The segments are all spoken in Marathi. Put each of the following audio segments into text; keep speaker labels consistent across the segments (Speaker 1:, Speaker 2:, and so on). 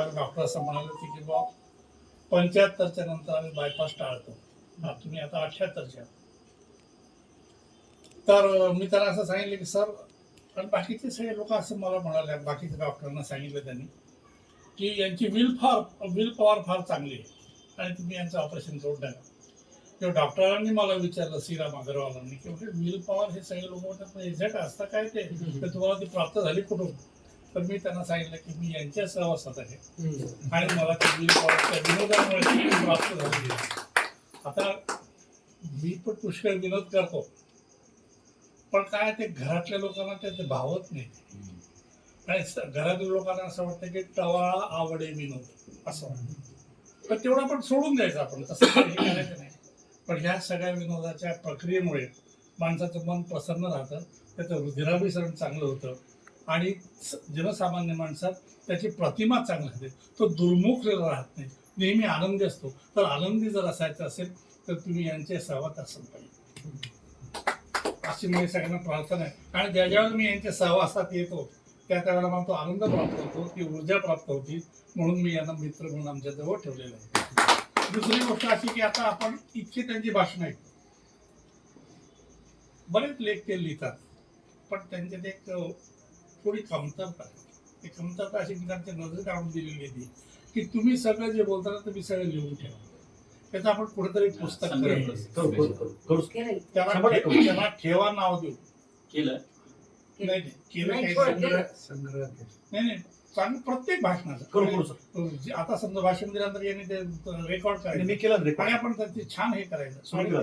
Speaker 1: त्यावेळेला डॉक्टर असं म्हणाले होते की बा पंच्याहत्तरच्या नंतर आम्ही बायपास टाळतो. हा, तुम्ही आता अठ्याहत्तरच्या. तर मी त्याला असं सांगितलं की सर आणि बाकीचे सगळे लोक असं मला म्हणाले बाकीच्या डॉक्टरांना सांगितलं त्यांनी की यांची विल फार विल पॉवर फार चांगली आहे आणि तुम्ही यांचं ऑपरेशन करून टाका. किंवा डॉक्टरांनी मला विचारलं सीराम अग्रवालांनी की विल पॉवर हे सगळे लोक म्हणतात एक्झॅक्ट असतं काय ते? तुम्हाला ती प्राप्त झाली कुठून? तर मी त्यांना सांगितलं की मी यांच्या सहवासात आहे. आणि मला विनोदामुळे प्राप्त झाली. आहे. आता मी पण पुष्कळ विनोद करतो. पण काय ते घरातल्या लोकांना ते भावत नाही. आणि घरातल्या लोकांना असं वाटतं की टवाळा आवडे विनोद असं वाटतं. तर तेवढं पण सोडून द्यायचं आपण तसं काही करायचं नाही. पण ह्या सगळ्या विनोदाच्या प्रक्रियेमुळे माणसाचं मन प्रसन्न राहतं त्याचं रुधिराभिसरण चांगलं होतं. आणि जनसामान्य माणसात त्याची प्रतिमा चांगली असते तो दुर्मुखलेला राहत नाही नेहमी आनंदी असतो. तर आनंदी जर असायचं असेल तर तुम्ही यांच्या सहवात असाल पाहिजे अशी माझी सगळ्यांना प्रार्थना आहे. आणि ज्या ज्यावेळेला मी यांच्या सहवासात येतो त्या त्यावेळेला मला तो आनंद प्राप्त होतो ती ऊर्जा प्राप्त होती म्हणून मी यांना मित्र म्हणून आमच्या जवळ ठेवलेलं आहे. दुसरी गोष्ट अशी की आता आपण इतकी त्यांची भाषणं आहेत. बरेच लेख ते लिहितात पण त्यांच्यात एक थोडी कमतरता आहे. ती कमतरता अशी की त्यांच्या नजरेत आणून दिलेली आहे ती. की तुम्ही सगळं जे बोलता ना तुम्ही सगळं लिहून ठेवा. त्याचं आपण कुठेतरी पुस्तक. त्याला ठेवा नाव देऊ
Speaker 2: केलं?
Speaker 1: नाही नाही. केलं
Speaker 3: नाही,
Speaker 1: संग्रह-. नाही नाही. चांगलं प्रत्येक भाषणाचं.
Speaker 2: करू करू सर.
Speaker 1: जे- आता समजा भाषण दिल्यानंतर यांनी ते रेकॉर्ड
Speaker 4: आणि मी
Speaker 1: करायचं
Speaker 4: केलं
Speaker 1: आणि आपण त्याची छान हे करायचं.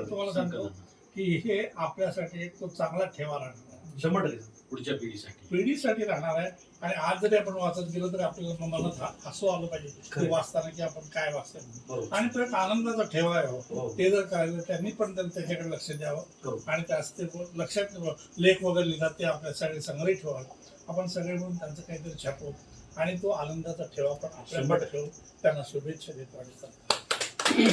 Speaker 1: तुम्हाला सांगतो की हे आपल्यासाठी एक तो चांगला ठेवा राहणार आहे.
Speaker 4: शंभर टक्के.
Speaker 2: पुढच्या पिढीसाठी
Speaker 1: पिढीसाठी राहणार आहे आणि आज जरी आपण वाचत गेलो तरी आपल्याला मनात हा- हसू आलं पाहिजे. वाचताना की आपण काय वाचतोय
Speaker 4: बरोबर
Speaker 1: आणि तो एक आनंदाचा ठेवा आहे हो.
Speaker 4: हो.
Speaker 1: ते जर करायचं त्यांनी पण त्या- त्याच्याकडे लक्ष द्यावं
Speaker 4: करू.
Speaker 1: आणि त्यास ते लक्षात ठेवा लेख वगैरे लिहितात ते आपल्या सगळे संग्रही ठेवा आपण सगळे मिळून त्यांचं काहीतरी छापू आणि तो आनंदाचा ठेवा पण
Speaker 4: शंभर
Speaker 1: आपल्याकडे ठेवू त्यांना शुभेच्छा देतो आणि